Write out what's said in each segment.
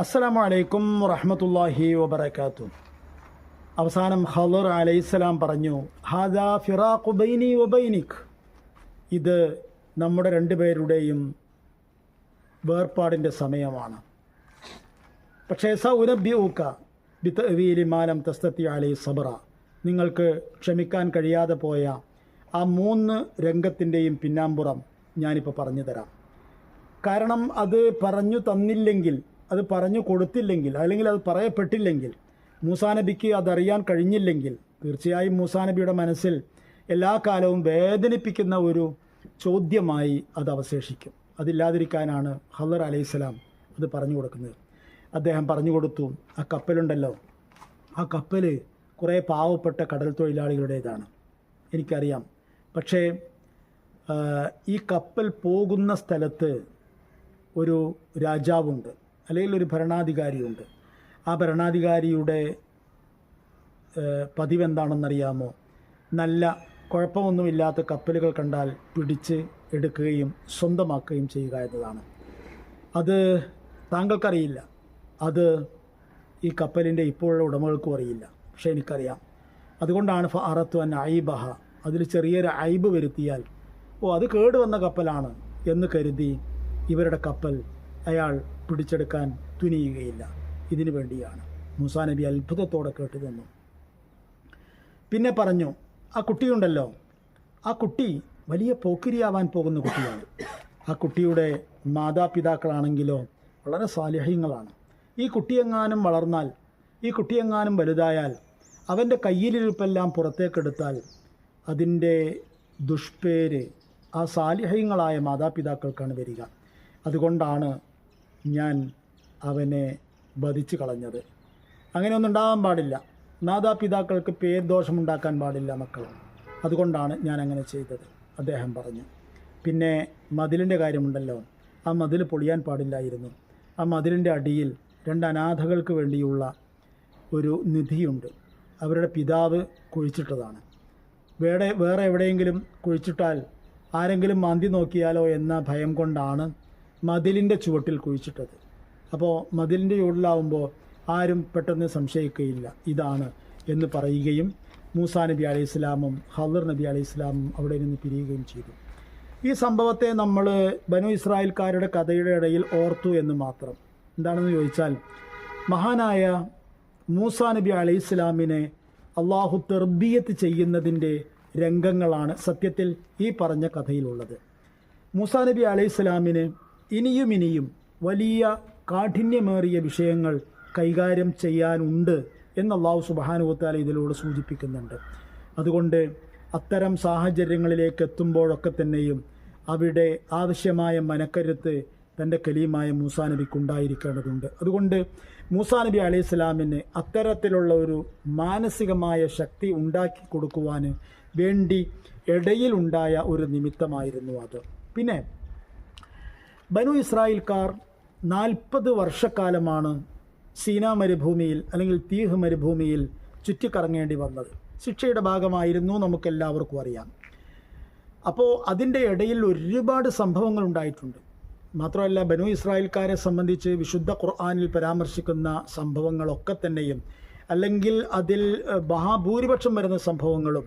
അസ്സലാമു അലൈക്കും വറഹമത്തല്ലാഹി വബർക്കാത്തു അവസാനം ഖദർ അലൈഹിസ്സലാം പറഞ്ഞു ഹാദാ ഫിറാഖു ബൈനി ഇത് നമ്മുടെ രണ്ടുപേരുടെയും വേർപാടിന്റെ സമയമാണ്. പക്ഷേ സ ഊക്ക ബിത്തവീലി മാലം തസ്തത്തി അലൈ സബറ. നിങ്ങൾക്ക് ക്ഷമിക്കാൻ കഴിയാതെ പോയ ആ മൂന്ന് രംഗത്തിന്റെയും പിന്നാമ്പുറം ഞാനിപ്പോൾ പറഞ്ഞു തരാം കാരണം അത് പറഞ്ഞു തന്നില്ലെങ്കിൽ അത് പറഞ്ഞു കൊടുത്തില്ലെങ്കിൽ അല്ലെങ്കിൽ അത് പറയപ്പെട്ടില്ലെങ്കിൽ മൂസാനബിക്ക് അതറിയാൻ കഴിഞ്ഞില്ലെങ്കിൽ തീർച്ചയായും മൂസാനബിയുടെ മനസ്സിൽ എല്ലാ കാലവും വേദനിപ്പിക്കുന്ന ഒരു ചോദ്യമായി അത് അവശേഷിക്കും. അതില്ലാതിരിക്കാനാണ് ഹദർ അലൈഹിസ്സലാം അത് പറഞ്ഞു കൊടുക്കുന്നത്. അദ്ദേഹം പറഞ്ഞു കൊടുത്തു ആ കപ്പലുണ്ടല്ലോ ആ കപ്പൽ കുറേ പാവപ്പെട്ട കടൽ തൊഴിലാളികളുടേതാണ്. എനിക്കറിയാം. പക്ഷേ ഈ കപ്പൽ പോകുന്ന സ്ഥലത്ത് ഒരു രാജാവുണ്ട്. അല്ലെങ്കിൽ ഒരു ഭരണാധികാരിയുണ്ട്. ആ ഭരണാധികാരിയുടെ പതിവ് എന്താണെന്നറിയാമോ നല്ല കുഴപ്പമൊന്നുമില്ലാത്ത കപ്പലുകൾ കണ്ടാൽ പിടിച്ച് എടുക്കുകയും സ്വന്തമാക്കുകയും ചെയ്യുക എന്നതാണ്. അത് താങ്കൾക്കറിയില്ല. അത് ഈ കപ്പലിന്റെ ഇപ്പോഴുള്ള ഉടമകൾക്കും അറിയില്ല. പക്ഷേ എനിക്കറിയാം. അതുകൊണ്ടാണ് അറത്തു അൻ ഐബഹ അതിൽ ചെറിയൊരു ഐബ് വരുത്തിയാൽ ഓ അത് കേടുവന്ന കപ്പലാണ് എന്ന് കരുതി ഇവരുടെ കപ്പൽ അയാൾ പിടിച്ചെടുക്കാൻ തുനിയുകയില്ല. ഇതിനു വേണ്ടിയാണ് മൂസാ നബി അത്ഭുതത്തോടെ കേട്ടു തന്നു പിന്നെ പറഞ്ഞു ആ കുട്ടിയുണ്ടല്ലോ. ആ കുട്ടി വലിയ പോക്കിരിയാവാൻ പോകുന്ന കുട്ടിയാണ്. ആ കുട്ടിയുടെ മാതാപിതാക്കളാണെങ്കിലോ വളരെ സാലിഹ്യങ്ങളാണ്. ഈ കുട്ടിയെങ്ങാനും വളർന്നാൽ ഈ കുട്ടിയെങ്ങാനും വലുതായാൽ അവന്റെ കയ്യിലിരിപ്പെല്ലാം പുറത്തേക്കെടുത്താൽ അതിന്റെ ദുഷ്പേര് ആ സാലിഹ്യങ്ങളായ മാതാപിതാക്കൾക്കാണ് വരിക. അതുകൊണ്ടാണ് ഞാൻ അവനെ വധിച്ചു കളഞ്ഞത്. അങ്ങനെയൊന്നും ഉണ്ടാകാൻ പാടില്ല. മാതാപിതാക്കൾക്ക് പേർദോഷമുണ്ടാക്കാൻ പാടില്ല മക്കൾ അതുകൊണ്ടാണ് ഞാൻ അങ്ങനെ ചെയ്തത് അദ്ദേഹം പറഞ്ഞു. പിന്നെ മതിലിന്റെ കാര്യമുണ്ടല്ലോ. ആ മതിൽ പൊളിയാൻ പാടില്ലായിരുന്നു. ആ മതിലിന്റെ അടിയിൽ രണ്ട് അനാഥകൾക്ക് വേണ്ടിയുള്ള ഒരു നിധിയുണ്ട്. അവരുടെ പിതാവ് കുഴിച്ചിട്ടതാണ്. വേറെ വേറെ എവിടെയെങ്കിലും കുഴിച്ചിട്ടാൽ ആരെങ്കിലും മാന്തി നോക്കിയാലോ എന്ന ഭയം കൊണ്ടാണ് മതിലിന്റെ ചുവട്ടിൽ കുഴിച്ചിട്ടത്. അപ്പോൾ മതിലിന്റെ ചുവട്ടിലാവുമ്പോൾ ആരും പെട്ടെന്ന് സംശയിക്കുകയില്ല. ഇതാണ് എന്ന് പറയുകയും മൂസാ നബി അലൈഹി ഇസ്ലാമും ഹദർ നബി അലൈഹി ഇസ്ലാമും അവിടെ നിന്ന് പിരിയുകയും ചെയ്തു. ഈ സംഭവത്തെ നമ്മൾ ബനു ഇസ്രായേൽക്കാരുടെ കഥയുടെ ഇടയിൽ ഓർത്തു എന്ന് മാത്രം. എന്താണെന്ന് ചോദിച്ചാൽ മഹാനായ മൂസാ നബി അലൈഹി ഇസ്ലാമിനെ അള്ളാഹു തെർബീയത്ത് ചെയ്യുന്നതിന്റെ രംഗങ്ങളാണ് സത്യത്തിൽ ഈ പറഞ്ഞ കഥയിലുള്ളത്. മൂസാ നബി അലൈഹി സ്വലാമിന് ഇനിയും ഇനിയും വലിയ കാഠിന്യമേറിയ വിഷയങ്ങൾ കൈകാര്യം ചെയ്യാനുണ്ട് എന്ന് അള്ളാഹു സുബാനുവത്താല ഇതിലൂടെ സൂചിപ്പിക്കുന്നുണ്ട്. അതുകൊണ്ട് അത്തരം സാഹചര്യങ്ങളിലേക്ക് എത്തുമ്പോഴൊക്കെ തന്നെയും അവിടെ ആവശ്യമായ മനക്കരുത്ത് തന്റെ കലിയുമായ മൂസാ നബിക്ക് ഉണ്ടായിരിക്കേണ്ടതുണ്ട്. അതുകൊണ്ട് മൂസാ നബി അലൈഹി സ്വലാമിന് അത്തരത്തിലുള്ള ഒരു മാനസികമായ ശക്തി ഉണ്ടാക്കി കൊടുക്കുവാൻ വേണ്ടി ഇടയിലുണ്ടായ ഒരു നിമിത്തമായിരുന്നു അത്. പിന്നെ ബനു ഇസ്രായേൽക്കാർ നാൽപ്പത് വർഷക്കാലമാണ് സീനാ മരുഭൂമിയിൽ അല്ലെങ്കിൽ തീഹ് മരുഭൂമിയിൽ ചുറ്റിക്കറങ്ങേണ്ടി വന്നത്. ശിക്ഷയുടെ ഭാഗമായിരുന്നു നമുക്കെല്ലാവർക്കും അറിയാം. അപ്പോൾ അതിന്റെ ഇടയിൽ ഒരുപാട് സംഭവങ്ങൾ ഉണ്ടായിട്ടുണ്ട്. മാത്രമല്ല ബനു ഇസ്രായേൽക്കാരെ സംബന്ധിച്ച് വിശുദ്ധ ഖുർആാനിൽ പരാമർശിക്കുന്ന സംഭവങ്ങളൊക്കെ തന്നെയും അല്ലെങ്കിൽ അതിൽ മഹാഭൂരിപക്ഷം വരുന്ന സംഭവങ്ങളും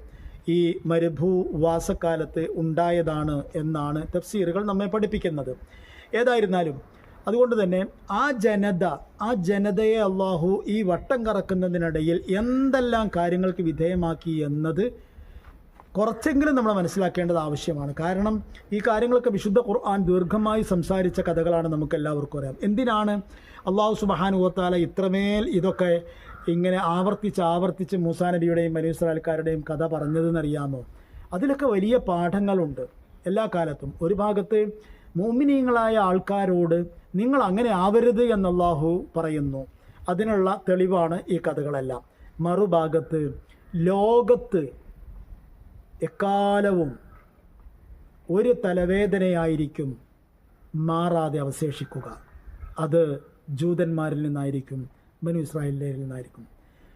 ഈ മരുഭൂവാസക്കാലത്ത് ഉണ്ടായതാണ് എന്നാണ് തഫ്സീറുകൾ നമ്മെ പഠിപ്പിക്കുന്നത്. ഏതായിരുന്നാലും അതുകൊണ്ട് തന്നെ ആ ജനത ആ ജനതയെ അള്ളാഹു ഈ വട്ടം കറക്കുന്നതിനിടയിൽ എന്തെല്ലാം കാര്യങ്ങൾക്ക് വിധേയമാക്കി എന്നത് കുറച്ചെങ്കിലും നമ്മൾ മനസ്സിലാക്കേണ്ടത് ആവശ്യമാണ്. കാരണം ഈ കാര്യങ്ങളൊക്കെ വിശുദ്ധ ഖുർആൻ ദീർഘമായി സംസാരിച്ച കഥകളാണ് നമുക്ക് എല്ലാവർക്കും അറിയാം. എന്തിനാണ് അള്ളാഹു സുബഹാനുവത്താല ഇത്രമേൽ ഇതൊക്കെ ഇങ്ങനെ ആവർത്തിച്ച് ആവർത്തിച്ച് മൂസാ നബിയുടെയും ബനു ഇസ്രായേൽക്കാരുടെയും കഥ പറഞ്ഞതെന്നറിയാമോ? അതിലൊക്കെ വലിയ പാഠങ്ങളുണ്ട്. എല്ലാ കാലത്തും. ഒരു ഭാഗത്ത് മോമിനീങ്ങളായ ആൾക്കാരോട് നിങ്ങൾ അങ്ങനെ ആവരുത് എന്ന് അള്ളാഹു പറയുന്നു. അതിനുള്ള തെളിവാണ് ഈ കഥകളെല്ലാം. മറുഭാഗത്ത് ലോകത്ത് എക്കാലവും ഒരു തലവേദനയായിരിക്കും മാറാതെ അവശേഷിക്കുക. അത് ജൂതന്മാരിൽ നിന്നായിരിക്കും ബനു ഇസ്രായേലിൽ നിന്നായിരിക്കും.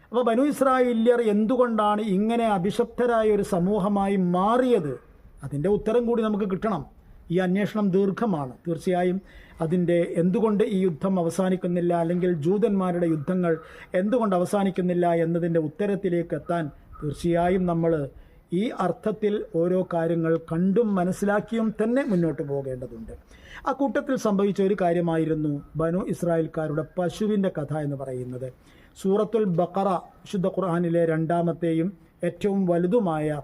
അപ്പോൾ ബനു ഇസ്രായേല്യർ എന്തുകൊണ്ടാണ് ഇങ്ങനെ അഭിഷപ്തരായ ഒരു സമൂഹമായി മാറിയത്? അതിന്റെ ഉത്തരം കൂടി നമുക്ക് കിട്ടണം. ഈ അന്വേഷണം ദീർഘമാണ്. തീർച്ചയായും അതിന്റെ എന്തുകൊണ്ട് ഈ യുദ്ധം അവസാനിക്കുന്നില്ല അല്ലെങ്കിൽ ജൂതന്മാരുടെ യുദ്ധങ്ങൾ എന്തുകൊണ്ട് അവസാനിക്കുന്നില്ല എന്നതിന്റെ ഉത്തരത്തിലേക്ക് എത്താൻ തീർച്ചയായും നമ്മൾ ഈ അർത്ഥത്തിൽ ഓരോ കാര്യങ്ങൾ കണ്ടും മനസ്സിലാക്കിയും തന്നെ മുന്നോട്ട് പോകേണ്ടതുണ്ട്. ആ കൂട്ടത്തിൽ സംഭവിച്ച ഒരു കാര്യമായിരുന്നു ബനു ഇസ്രായേൽക്കാരുടെ പശുവിന്റെ കഥ എന്ന് പറയുന്നത്. സൂറത്തുൽ ബക്കറ ശുദ്ധ ഖുർആാനിലെ രണ്ടാമത്തെയും ഏറ്റവും വലുതുമായ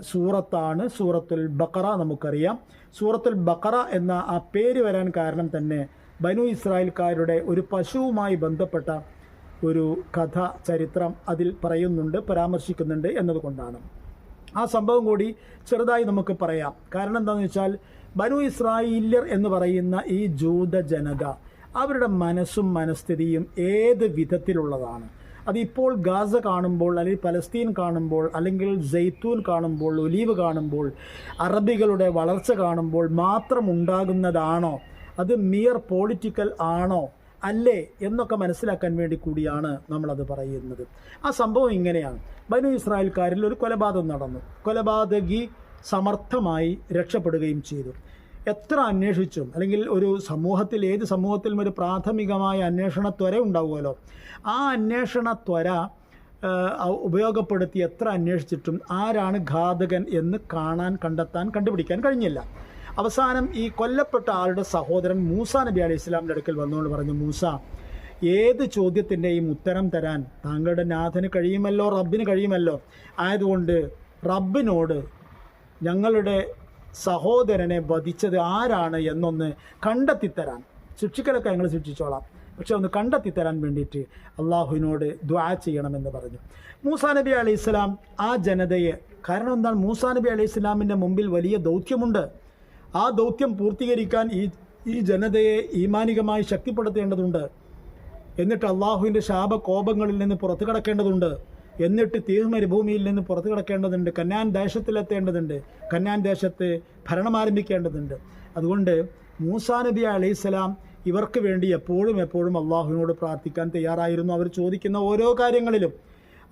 സൂറത്താണ് സൂറത്തുൽ ബക്കറ നമുക്കറിയാം. സൂറത്തുൽ ബക്കറ എന്ന ആ പേര് വരാൻ കാരണം തന്നെ ബനു ഇസ്രായേൽക്കാരുടെ ഒരു പശുവുമായി ബന്ധപ്പെട്ട ഒരു കഥ ചരിത്രം അതിൽ പറയുന്നുണ്ട് പരാമർശിക്കുന്നുണ്ട് എന്നതുകൊണ്ടാണ്. ആ സംഭവം കൂടി ചെറുതായി നമുക്ക് പറയാം. കാരണം എന്താണെന്ന് വെച്ചാൽ ബനു ഇസ്രായേല്യർ എന്ന് പറയുന്ന ഈ ജൂത ജനത അവരുടെ മനസ്സും മനസ്ഥിതിയും ഏത് വിധത്തിലുള്ളതാണ്? അതിപ്പോൾ ഗാസ കാണുമ്പോൾ അല്ലെങ്കിൽ പലസ്തീൻ കാണുമ്പോൾ അല്ലെങ്കിൽ ജെയ്ത്തൂൻ കാണുമ്പോൾ ഒലീവ് കാണുമ്പോൾ അറബികളുടെ വളർച്ച കാണുമ്പോൾ മാത്രം ഉണ്ടാകുന്നതാണോ അത് മിയർ പൊളിറ്റിക്കൽ ആണോ? അല്ലേ? എന്നൊക്കെ മനസ്സിലാക്കാൻ വേണ്ടി കൂടിയാണ് നമ്മളത് പറയുന്നത്. ആ സംഭവം ഇങ്ങനെയാണ്. ബനു ഇസ്രായേൽക്കാരിൽ ഒരു കൊലപാതകം നടന്നു. കൊലപാതകി സമർത്ഥമായി രക്ഷപ്പെടുകയും ചെയ്തു. എത്ര അന്വേഷിച്ചും അല്ലെങ്കിൽ ഒരു സമൂഹത്തിൽ ഏത് സമൂഹത്തിലും ഒരു പ്രാഥമികമായ അന്വേഷണ ത്വര ഉണ്ടാവുമല്ലോ. ആ അന്വേഷണ ത്വര ഉപയോഗപ്പെടുത്തി എത്ര അന്വേഷിച്ചിട്ടും ആരാണ് ഘാതകൻ എന്ന് കാണാൻ കണ്ടെത്താൻ കണ്ടുപിടിക്കാൻ കഴിഞ്ഞില്ല. അവസാനം ഈ കൊല്ലപ്പെട്ട ആളുടെ സഹോദരൻ മൂസ നബി അലൈഹി ഇസ്ലാമിന്റെ അടുക്കൽ വന്നുകൊണ്ട് പറഞ്ഞു മൂസ ഏത് ചോദ്യത്തിന്റെയും ഉത്തരം തരാൻ താങ്കളുടെ നാഥന് കഴിയുമല്ലോ റബ്ബിന് കഴിയുമല്ലോ? ആയതുകൊണ്ട് റബ്ബിനോട് ഞങ്ങളുടെ സഹോദരനെ വധിച്ചത് ആരാണ് എന്നൊന്ന് കണ്ടെത്തിത്തരാൻ. ശിക്ഷിക്കലൊക്കെ ഞങ്ങൾ ശിക്ഷിച്ചോളാം. പക്ഷെ ഒന്ന് കണ്ടെത്തിത്തരാൻ വേണ്ടിയിട്ട് അള്ളാഹുവിനോട് ദ്വാ ചെയ്യണമെന്ന് പറഞ്ഞു. മൂസാ നബി അലൈഹി ഇസ്ലാം ആ ജനതയെ കാരണം എന്താണ്? മൂസാ നബി അലൈഹി ഇസ്ലാമിന്റെ മുമ്പിൽ വലിയ ദൗത്യമുണ്ട്. ആ ദൗത്യം പൂർത്തീകരിക്കാൻ ഈ ഈ ജനതയെ ഈമാനികമായി ശക്തിപ്പെടുത്തേണ്ടതുണ്ട്. എന്നിട്ട് അള്ളാഹുവിന്റെ ശാപകോപങ്ങളിൽ നിന്ന് പുറത്തു കടക്കേണ്ടതുണ്ട് എന്നിട്ട് തീർ മരുഭൂമിയിൽ നിന്ന് പുറത്തു കിടക്കേണ്ടതുണ്ട് കന്നാൻ ദേശത്തിലെത്തേണ്ടതുണ്ട് കന്നാൻ ദേശത്ത് ഭരണം ആരംഭിക്കേണ്ടതുണ്ട്. അതുകൊണ്ട് മൂസാ നബി അലൈഹിസ്സലാം ഇവർക്ക് വേണ്ടി എപ്പോഴും എപ്പോഴും അള്ളാഹുവിനോട് പ്രാർത്ഥിക്കാൻ തയ്യാറായിരുന്നു. അവർ ചോദിക്കുന്ന ഓരോ കാര്യങ്ങളിലും.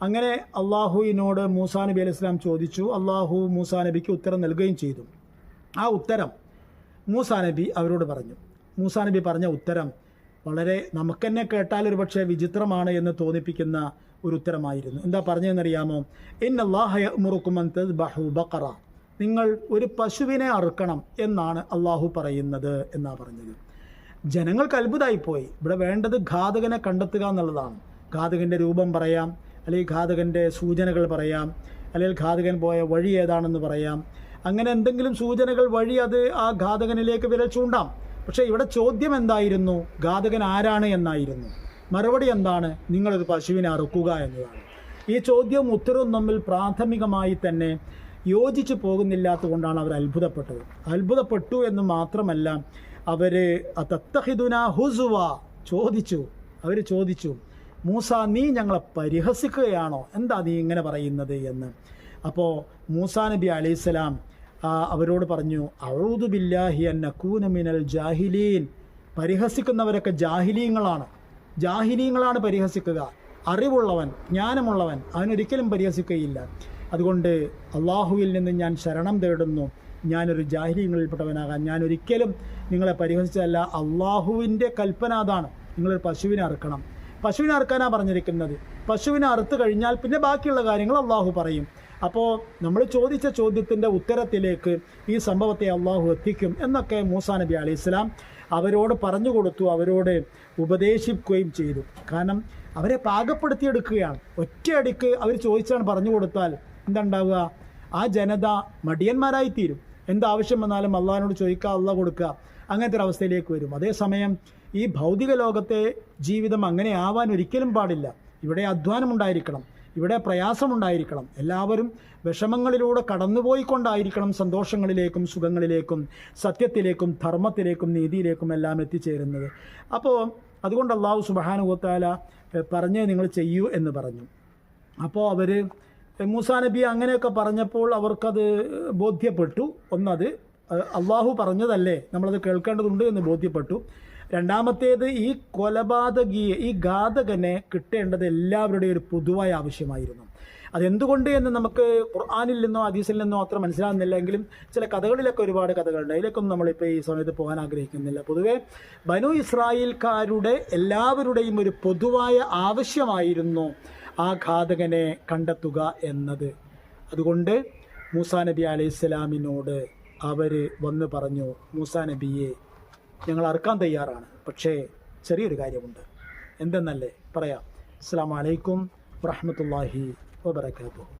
അങ്ങനെ അള്ളാഹുവിനോട് മൂസാ നബി അലൈഹി സ്വലാം ചോദിച്ചു. അള്ളാഹു മൂസാ നബിക്ക് ഉത്തരം നൽകുകയും ചെയ്തു. ആ ഉത്തരം മൂസാ നബി അവരോട് പറഞ്ഞു. മൂസാ നബി പറഞ്ഞ ഉത്തരം വളരെ നമുക്കെന്നെ കേട്ടാൽ ഒരു പക്ഷേ വിചിത്രമാണ് എന്ന് തോന്നിപ്പിക്കുന്ന ഒരു ഉത്തരമായിരുന്നു. എന്താ പറഞ്ഞതെന്നറിയാമോ? ബഹു ബക്കറ നിങ്ങൾ ഒരു പശുവിനെ അറുക്കണം എന്നാണ് അള്ളാഹു പറയുന്നത് എന്നാ പറഞ്ഞത്. ജനങ്ങൾക്ക് അത്ഭുതമായിപ്പോയി. ഇവിടെ വേണ്ടത് ഘാതകനെ കണ്ടെത്തുക എന്നുള്ളതാണ്. ഘാതകന്റെ രൂപം പറയാം അല്ലെങ്കിൽ ഘാതകന്റെ സൂചനകൾ പറയാം അല്ലെങ്കിൽ ഘാതകൻ പോയ വഴി ഏതാണെന്ന് പറയാം. അങ്ങനെ എന്തെങ്കിലും സൂചനകൾ വഴി അത് ആ ഘാതകനിലേക്ക് വിരൽ ചൂണ്ടാം. പക്ഷേ ഇവിടെ ചോദ്യം എന്തായിരുന്നു? ഘാതകൻ ആരാണ് എന്നായിരുന്നു. മറുപടി എന്താണ്? നിങ്ങളൊരു പശുവിനെ അറുക്കുക എന്നതാണ്. ഈ ചോദ്യവും ഉത്തരവും തമ്മിൽ പ്രാഥമികമായി തന്നെ യോജിച്ചു പോകുന്നില്ലാത്തത് കൊണ്ടാണ് അവർ അത്ഭുതപ്പെട്ടത്. അത്ഭുതപ്പെട്ടു എന്ന് മാത്രമല്ല അവർ തത്തഹിദുന ഹുസുവ ചോദിച്ചു. അവർ ചോദിച്ചു മൂസ നീ ഞങ്ങളെ പരിഹസിക്കുകയാണോ? എന്താ നീ ഇങ്ങനെ പറയുന്നത്? എന്ന്. അപ്പോൾ മൂസാ നബി അലൈഹിസ്സലാം അവരോട് പറഞ്ഞു അഴൂദു ബില്ലാഹി അൻ നക്കൂന മിനൽ ജാഹിലീൻ. പരിഹസിക്കുന്നവരൊക്കെ ജാഹിലീങ്ങളാണ്. ജാഹിലീങ്ങളാണ് പരിഹസിക്കുക. അറിവുള്ളവൻ ജ്ഞാനമുള്ളവൻ അവനൊരിക്കലും പരിഹസിക്കുകയില്ല. അതുകൊണ്ട് അള്ളാഹുവിൽ നിന്ന് ഞാൻ ശരണം തേടുന്നു. ഞാനൊരു ഞാൻ ഒരിക്കലും നിങ്ങളെ പരിഹസിച്ചതല്ല. അള്ളാഹുവിന്റെ കൽപ്പന അതാണ്. നിങ്ങളൊരു പശുവിനെ അറുക്കണം. പശുവിനെ അറുക്കാനാണ് പറഞ്ഞിരിക്കുന്നത്. പശുവിനെ അറുത്ത് കഴിഞ്ഞാൽ പിന്നെ ബാക്കിയുള്ള കാര്യങ്ങൾ അള്ളാഹു പറയും. അപ്പോൾ നമ്മൾ ചോദിച്ച ചോദ്യത്തിന്റെ ഉത്തരത്തിലേക്ക് ഈ സംഭവത്തെ അള്ളാഹു എത്തിക്കും എന്നൊക്കെ മൂസാ നബി അലൈഹി ഇസ്ലാം അവരോട് പറഞ്ഞു കൊടുത്തു അവരോട് ഉപദേശിക്കുകയും ചെയ്തു. കാരണം അവരെ പാകപ്പെടുത്തിയെടുക്കുകയാണ്. ഒറ്റയടിക്ക് അവർ ചോദിച്ചാണ് പറഞ്ഞു കൊടുത്താൽ എന്താണ്ടാവുക? ആ ജനത മടിയന്മാരായിത്തീരും എന്താവശ്യം വന്നാലും അള്ളാഹിനോട് ചോദിക്കുക അള്ളാഹ് കൊടുക്കുക അങ്ങനത്തെ ഒരു അവസ്ഥയിലേക്ക് വരും. അതേസമയം ഈ ഭൗതിക ലോകത്തെ ജീവിതം അങ്ങനെ ആവാൻ ഒരിക്കലും പാടില്ല. ഇവിടെ അധ്വാനം ഉണ്ടായിരിക്കണം. ഇവിടെ പ്രയാസമുണ്ടായിരിക്കണം. എല്ലാവരും വിഷമങ്ങളിലൂടെ കടന്നുപോയിക്കൊണ്ടായിരിക്കണം സന്തോഷങ്ങളിലേക്കും സുഖങ്ങളിലേക്കും സത്യത്തിലേക്കും ധർമ്മത്തിലേക്കും നീതിയിലേക്കും എല്ലാം എത്തിച്ചേരുന്നത്. അപ്പോൾ അതുകൊണ്ട് അള്ളാഹു സുബാനുഗോത്താല പറഞ്ഞ് നിങ്ങൾ ചെയ്യൂ എന്ന് പറഞ്ഞു. അപ്പോൾ അവർ മൂസാ നബി അങ്ങനെയൊക്കെ പറഞ്ഞപ്പോൾ അവർക്കത് ബോധ്യപ്പെട്ടു. ഒന്നത് അള്ളാഹു പറഞ്ഞതല്ലേ? നമ്മളത് കേൾക്കേണ്ടതുണ്ട് എന്ന് ബോധ്യപ്പെട്ടു. രണ്ടാമത്തേത് ഈ കൊലപാതകിയെ ഈ ഘാതകനെ കിട്ടേണ്ടത് എല്ലാവരുടെയും ഒരു പൊതുവായ ആവശ്യമായിരുന്നു. അതെന്തുകൊണ്ട് എന്ന് നമുക്ക് ഖുർആാനിൽ നിന്നോ ഹദീസിൽ നിന്നോ അത്ര മനസ്സിലാകുന്നില്ല എങ്കിലും ചില കഥകളിലൊക്കെ ഒരുപാട് കഥകളുണ്ട്. അതിലേക്കൊന്നും നമ്മളിപ്പോൾ ഈ സമയത്ത് പോകാൻ ആഗ്രഹിക്കുന്നില്ല. പൊതുവേ ബനു ഇസ്രായേൽക്കാരുടെ എല്ലാവരുടെയും ഒരു പൊതുവായ ആവശ്യമായിരുന്നു ആ ഘാതകനെ കണ്ടെത്തുക എന്നത്. അതുകൊണ്ട് മൂസാ നബി അലൈഹി സ്വലാമിനോട് അവർ വന്ന് പറഞ്ഞു മൂസാ നബിയെ ഞങ്ങൾ അറുക്കാൻ തയ്യാറാണ്. പക്ഷേ ചെറിയൊരു കാര്യമുണ്ട്. എന്തെന്നല്ലേ? പറയാം. അസ്സാം വലൈക്കും വറഹമത്തല്ലാഹി വബർക്കാത്തു